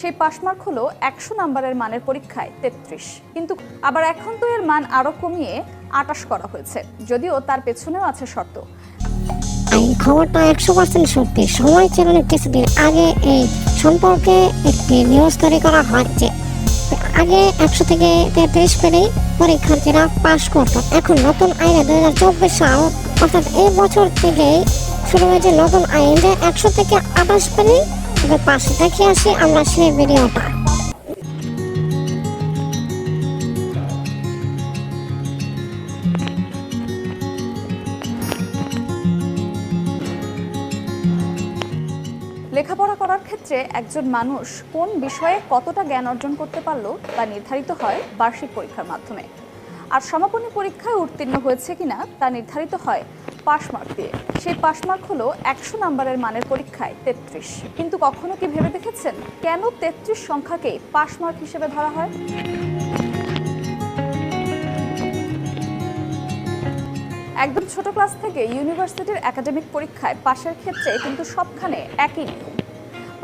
সেই পাসমার্ক হলো একশো নাম্বারের মানের পরীক্ষায় তেত্রিশ। কিন্তু আবার এখন তো এর মান আরও কমিয়ে আটাশ করা হয়েছে, যদিও তার পেছনেও আছে শর্ত। এই খবরটা একশো পার্সেন্ট সত্যি। সময় চ্যানেলের কিছুদিন আগে এই সম্পর্কে একটি নিউজ তৈরি করা যে আগে একশো থেকে তেত্রিশ পেলেই পরীক্ষার্থীরা পাশ করতো। এখন নতুন আইনে দুই হাজার চব্বিশ সাল, অর্থাৎ এই বছর থেকেই শুরু হয়েছে নতুন আইন একশো থেকে আঠাশ পেলেই দেখে আসি, আমরা সেই ভিডিওটা। লেখাপড়া করার ক্ষেত্রে একজন মানুষ কোন বিষয়ে কতটা জ্ঞান অর্জন করতে পারল তা নির্ধারিত হয় বার্ষিক পরীক্ষার মাধ্যমে। আর সমাপনী পরীক্ষায় উত্তীর্ণ হয়েছে কিনা তা নির্ধারিত হয় পাসমার্ক দিয়ে। সেই পাসমার্ক হলো একশো নাম্বারের মানের পরীক্ষায় তেত্রিশ। কিন্তু কখনো কি ভেবে দেখেছেন কেন তেত্রিশ সংখ্যাকে পাসমার্ক হিসেবে ধরা হয়? একদম ছোট ক্লাস থেকে ইউনিভার্সিটির একাডেমিক পরীক্ষায় পাশের ক্ষেত্রে কিন্তু সবখানে একই নিয়ম।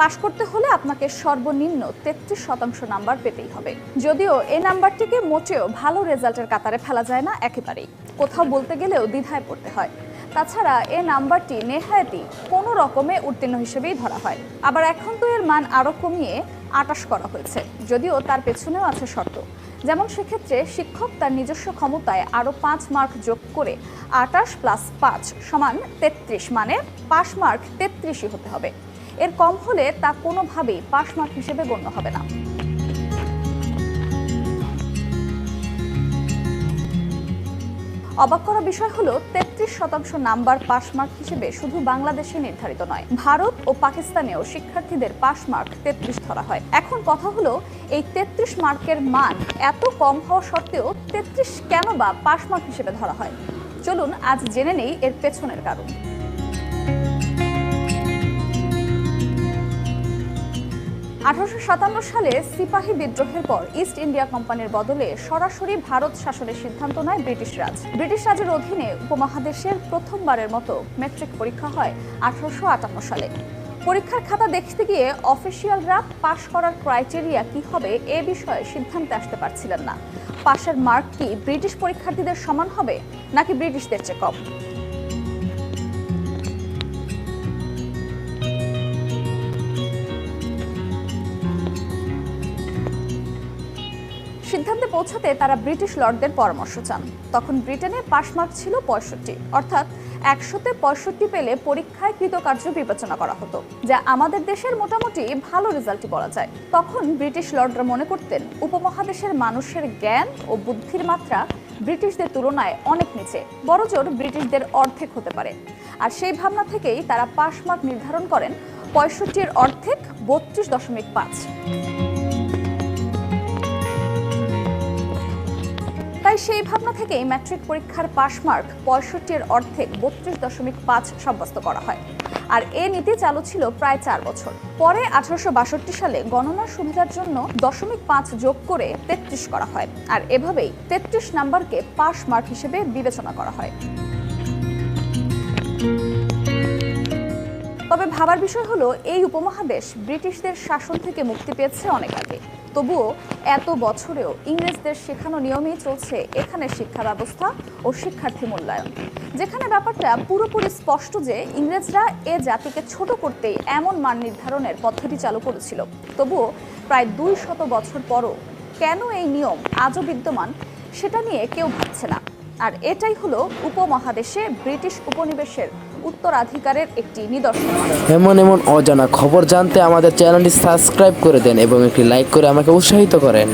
পাশ করতে হলে আপনাকে সর্বনিম্ন তেত্রিশ শতাংশ নাম্বার পেতেই হবে। যদিও এই নাম্বারটিকে মোটেও ভালো রেজাল্টের কাতারে ফেলা যায় না একেবারেই। কোথাও বলতে গেলেও দ্বিধায় পড়তে হয়। তাছাড়া এ নাম্বারটি নেহায়াতি কোনো রকমে উত্তীর্ণ হিসেবেই ধরা হয়। আবার এখন তো এর মান আরও কমিয়ে আটাশ করা হয়েছে, যদিও তার পেছনেও আছে শর্ত। যেমন সেক্ষেত্রে শিক্ষক তার নিজস্ব ক্ষমতায় আরও পাঁচ মার্ক যোগ করে আটাশ প্লাস পাঁচ সমান তেত্রিশ মানে পাস মার্ক তেত্রিশই হতে হবে। এর কম হলে তা কোনোভাবেই পাস মার্ক হিসেবে গণ্য হবে না। অবাক করা বিষয় হলো, তেত্রিশ শতাংশ নাম্বার পাস মার্ক হিসেবে শুধু বাংলাদেশে নির্ধারিত নয়, ভারত ও পাকিস্তানেও শিক্ষার্থীদের পাস মার্ক তেত্রিশ ধরা হয়। এখন কথা হলো, এই তেত্রিশ মার্কের মান এত কম হওয়া সত্ত্বেও তেত্রিশ কেন বা পাস মার্ক হিসেবে ধরা হয়? চলুন আজ জেনে নেই এর পেছনের কারণ। আঠারোশো সাতান্ন সালে সিপাহী বিদ্রোহের পর ইস্ট ইন্ডিয়া কোম্পানির বদলে সরাসরি ভারত শাসনের সিদ্ধান্ত নেয় ব্রিটিশ রাজ। ব্রিটিশ রাজের অধীনে উপমহাদেশের প্রথমবারের মতো মেট্রিক পরীক্ষা হয় আঠারোশো আটান্ন সালে। পরীক্ষার খাতা দেখতে গিয়ে অফিসিয়ালরা পাশ করার ক্রাইটেরিয়া কি হবে এ বিষয়ে সিদ্ধান্তে আসতে পারছিলেন না। পাশের মার্ক কি ব্রিটিশ পরীক্ষার্থীদের সমান হবে নাকি ব্রিটিশদের চেয়ে কম? সিদ্ধান্তে পৌঁছাতে তারা ব্রিটিশ লর্ডদের পরামর্শ চান। তখন ব্রিটেনে পাস মার্ক ছিল পঁয়ষট্টি, অর্থাৎ একশোতে পঁয়ষট্টি পেলে পরীক্ষায় কৃতকার্য বিবেচনা করা হতো, যা আমাদের দেশের মোটামুটি ভালো রেজাল্টই বলা যায়। তখন ব্রিটিশ লর্ডরা মনে করতেন, উপমহাদেশের মানুষের জ্ঞান ও বুদ্ধির মাত্রা ব্রিটিশদের তুলনায় অনেক নিচে, বড়জোর ব্রিটিশদের অর্ধেক হতে পারে। আর সেই ভাবনা থেকেই তারা পাস মার্ক নির্ধারণ করেন পঁয়ষট্টির অর্ধেক বত্রিশ দশমিক পাঁচ। তাই সেই ভাবনা থেকেই ম্যাট্রিক পরীক্ষার পাস মার্ক পঁয়ষট্টির অর্ধেক বত্রিশ দশমিক পাঁচ সাব্যস্ত করা হয়। আর এ নীতি চালু ছিল প্রায় চার বছর। পরে আঠারোশো বাষট্টি সালে গণনার সুবিধার জন্য দশমিক পাঁচ যোগ করে তেত্রিশ করা হয়। আর এভাবেই তেত্রিশ নাম্বারকে পাস মার্ক হিসেবে বিবেচনা করা হয়। তবে ভাবার বিষয় হলো, এই উপমহাদেশ ব্রিটিশদের শাসন থেকে মুক্তি পেয়েছে অনেক আগে। তবুও এত বছরেও ইংরেজদের শেখানো নিয়মেই চলছে এখানে শিক্ষা ব্যবস্থা ও শিক্ষার্থী মূল্যায়ন। যেখানে ব্যাপারটা পুরোপুরি স্পষ্ট যে ইংরেজরা এ জাতিকে ছোট করতেই এমন মান নির্ধারণের পদ্ধতি চালু করেছিল। তবুও প্রায় দুই শত বছর পরও কেন এই নিয়ম আজও বিদ্যমান সেটা নিয়ে কেউ ভাবছে না। আর এটাই হলো উপমহাদেশে ব্রিটিশ উপনিবেশের উত্তরাধিকারের একটি নিদর্শন। এমন এমন অজানা খবর জানতে আমাদের চ্যানেলটি সাবস্ক্রাইব করে দেন এবং একটি লাইক করে আমাকে উৎসাহিত করেন।